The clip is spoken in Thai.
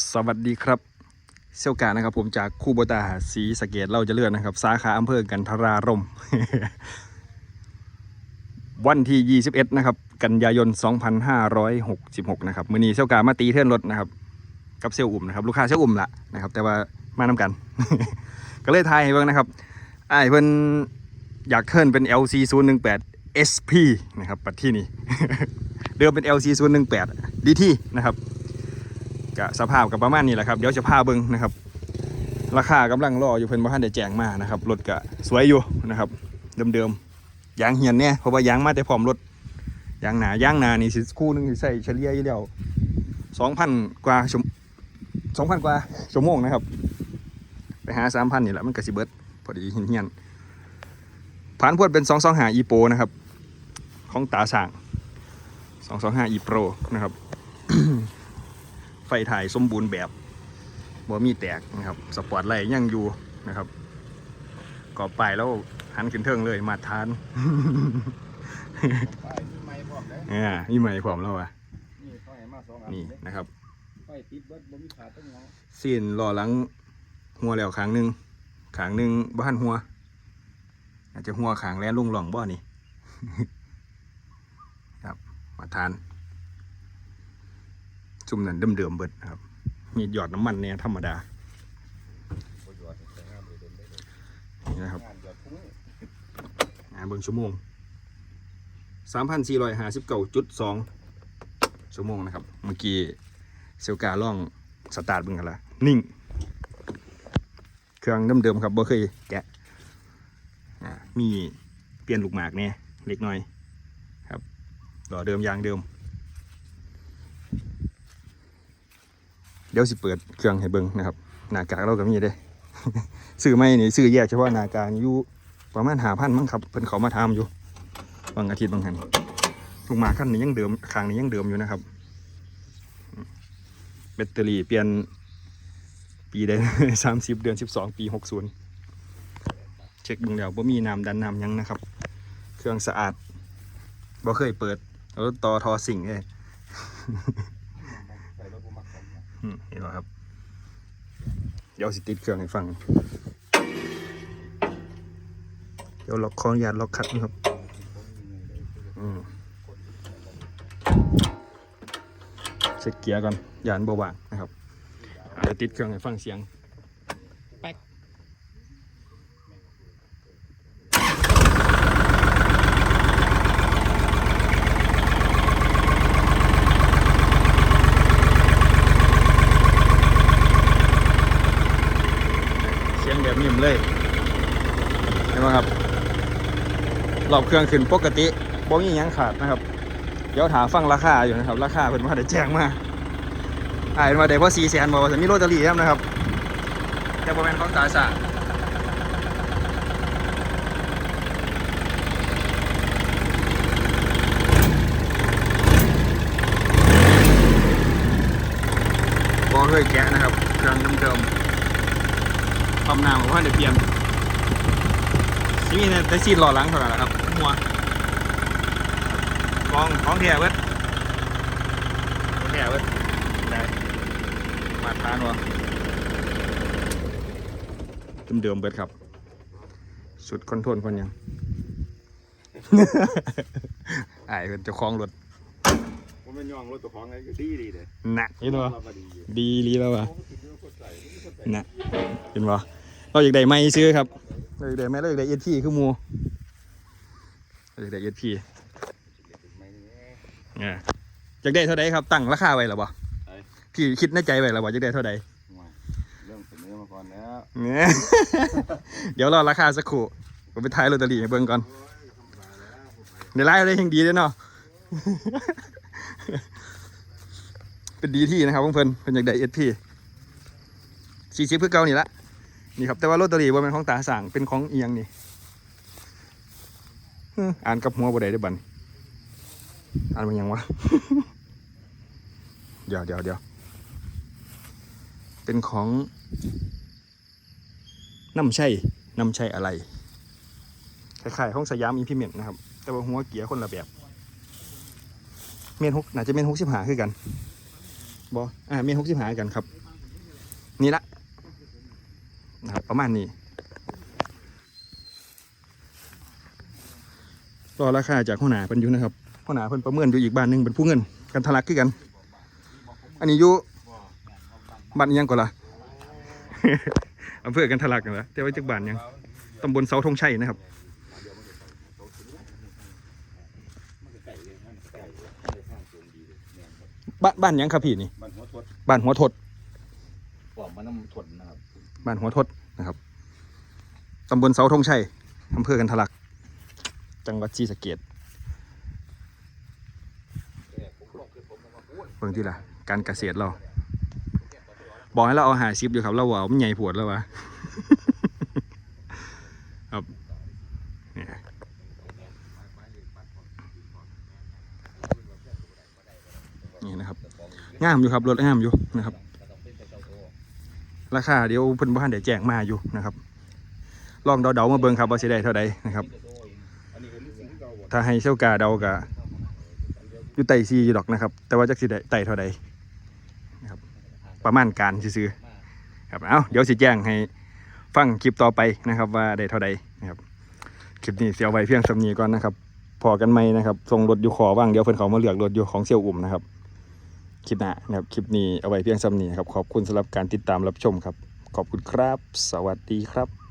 สวัสดีครับเซี่ยวกานะครับผมจากคูโบตาสีสะเกตเราจะเลื่อนนะครับ สาขาอำเภอกันทรารม วันที่ 21 นะครับ กันยายน 2566 นะครับ มือนีเซี่ยวกามาตีเทื่อนรถนะครับ กับเซี่ยวอุ่มนะครับ ลูกค้าเซี่ยวอุ่มละนะครับ แต่ว่ามานำกัน ก็เลยทายให้เบิ่งนะครับไอ้เพิ่นอยากเทิร์นเป็น LC 0 1 8 SP นะครับปัดที่นี่ เดิมเป็น LC 0 1 8 DT นะครับ ก็สภาพกับประมาณนี้แหละครับเดี๋ยวจะพาเบิ้งนะครับ ราคากำลังรออยู่เพิ่นบ่ทันได้แจ้งมานะครับรถก็สวยอยู่นะครับ เดิมๆยางเหียนเนี่ยเพราะว่ายางมาแต่พร้อมรถยางหนายางหนานี่สิคู่หนึงใส่เฉลี่ยอยู่แล้ว2,000กว่าชั่ว2,000กว่าชั่วโมงนะครับ ไปหา3,000นี่แหละมันก็สิเบิดพอดีเหียนผ่านพวดเป็น225 e pro นะครับ ของตาสร้าง225 e pro นะครับ ฟถ่ายสมบูรณ์แบบบ่มีแตกนะครับสปอร์ตไลท์ยังอยู่นะครับก่อไปแล้วหันขึ้นเทิงเลยมาทานไฟมีไม้พร้อมเลยอ่ามีใหม่พร้อมแล้วอะนี่เขาให้มาสองอันนี่เด้นะครับไฟติดเบิดบ่มีขาดต้องเงาซีนรอหลังหัวแล้วขางหนึ่งขางหนึ่งบ้านหัว อาจจะหัวขางแล้วลุงหล่องบ่นี่ครับมาทาน จุ่มนั่นเดิมๆเบิดนครับ มีหยอดน้ำมันเนี่ยธรรมดานี่นะครับงานหยอดทุกมื้ออ่าเบิ่งชั่วโมงสามพันสี่ร้อยห้าสิบเก้าจุดสองชั่วโมงนะครับ เมื่อกี้เซลการ่องสตาร์ทเบิ่งกันละนิ่ง เครื่องเดิมๆครับบ่เคยแกะอ่ามีเปลี่ยนลูกหมากเนี่ยเล็กน้อยครับหล่อเดิมยางเดิม เดี๋ยวสิเปิดเครื่องให้เบิ่งนะครับหน้ากากเราก็มีเด้ซื้อไม่นี่ซื้อแยกเฉพาะหน้ากากอยู่ประมาณหาพันมั้งครับเพิ่นเขามาทำอยู่บางอาทิตย์บางหันลูกหมาขั้นนี้ยังเดิมคางนี้ยังเดิมอยู่นะครับแบตเตอรี่เปลี่ยนปีได้สามสิบเดือนสิบสองปีหกศูนย์เช็คเบึงแล้วว่ามีน้ำดันน้ำยังนะครับ เครื่องสะอาดบ่เคยเปิดแล้วต่อทอสิ่งเลย เห็นไหมครับ เดี๋ยวสิติดเครื่องให้ฟัง เดี๋ยวล็อกคออนุญาตล็อกคัดนะครับอืมเช็คเกียร์ก่อนยานเบาบางนะครับอ่าเดี๋ยวติดเครื่องให้ฟังเสียง แป๊กเสียงแบบนิ่มเลย เห็นไหมครับรอบเครื่องขึ้นปกติบ่มียังขาดนะครับ เดี๋ยวถามฟังราคาอยู่นะครับ ราคาเพิ่นว่าได้แจ้งมาอ่าเห็นว่าได้พอ4แสนบ่ว่าจะมีโรตารี่นะครับแต่บ่แม่นของตาสร้าบ่เคยแกะนะครับเครื่องเดิมๆความน้ำของว่าได้เปลี่ยน นี่นะแต่ซีดหล่อหลังเท่านั้นแหละครับหัวกองของแถวเว้ยของแถวเว้ยได้มาทานวะเดิมๆเบิดครับ สุดคอนโทรลคนยังไอ้ายเป็นเจ้าของรถผมเป็นย่องรถตัวของไงก็ดีดีเด้หนักเห็นบ่เราบ่ดีอยู่ดีลีแล้ววะโอ้ติดเรื่องคนใส่คนใส่หนักเห็นบ่เราอยากได้ไม้ซื้อครับ เราอยากได้ไม้เราอยากได้เอทีคือหมูเราอยากได้เอทีไม่นี่อ่าอยากได้เท่าใดครับตั้งราคาไว้หรอบ่ไอ้พี่คิดในใจไว้หรอบ่อยากได้เท่าใดห่วยเรื่องเสนอมาก่อนแล้วเนี่ยเดี๋ยวรอราคาสักครู่ผมไปถ่ายลอตเตอรี่ให้เบิ่งก่อนโอ้ยธรรมดาแล้วผมไปในไลฟ์ได้ยังดีเลยเนาะเป็นดีที่นะครับเพื่อนๆเพิ่นอยากได้เอสพีสี่สิบเพื่อเก่านี่ละ นี่ครับแต่ว่าลอตเตอรี่ว่าเป็นของตาสั่งเป็นของเอียงนี่อ่านกับหัวบ่ได้ได้บันอ่านมันยังวะเดี๋ยวเดี๋ยวเดี๋ยวเป็นของน้ำใช่น้ำใช่อะไรคล้ายๆห้องสยามอีพิเมนต์นะครับ แต่ว่าหัวเกียร์คนละแบบ เมนหกน่าจะเมนหกสิบหาคือกันบออ่าเมตรหกสิบหากันครับ นี่ละ นะครับประมาณนี้รอราคาจากหัวหน้าเพิ่นอยู่นะครับหัวหน้าเพิ่นประเมินอยู่อีกบ้านหนึงเป็นผู้เงินกันทะลักคือกัน อันนี้อยู่บ้านยังก่อนละอำเภอกันทะลักกันละแต่ว่าจากบ้านยังตำบลเสาธงชัยนะครับบ้านบ้านยังครับพี่นี่มันหัวทดบ้านหัวทดปอมมันน้ำทนนะครับ บ้านหัวทดนะครับตำบลเสาธงชัยอำเภอกันทลัก จังหวัดศรีสะเกษเบิ่งที่ละการเกษตรเรา บอกให้เราเอาหาซิปอยู่ครับเราว่ามันใหญ่ปวดแล้ววะครับเนี่ยนี่นะครับงามอยู่ครับรถงามอยู่นะครับ ราคาเดี๋ยวเพิ่นบ้านเดี๋ยวแจ้งมาอยู่นะครับ ลองเดาๆมาเบิ่งครับว่าสิได้เท่าใดนะครับ ถ้าให้เชี่ยวกาเดากะอยู่ไต่ซีอยู่ดอกนะครับ แต่ว่าจักสิได้ไต่เท่าใดนะครับ ประมาณการซื้อครับเอาเดี๋ยวสิแจ้งให้ฟังคลิปต่อไปนะครับ ว่าได้เท่าใดนะครับคลิปนี้เสียวไว้เพียงสำนีก่อนนะครับพอกันไหมนะครับส่งรถอยู่ขอว่างเดี๋ยวเพิ่นเขามาเลือกรถอยู่ของเซียวอุ่มนะครับ คลิปหน้านะครับคลิปนี้เอาไว้เพียงสำนีครับขอบคุณสำหรับการติดตามรับชมครับ ขอบคุณครับ สวัสดีครับ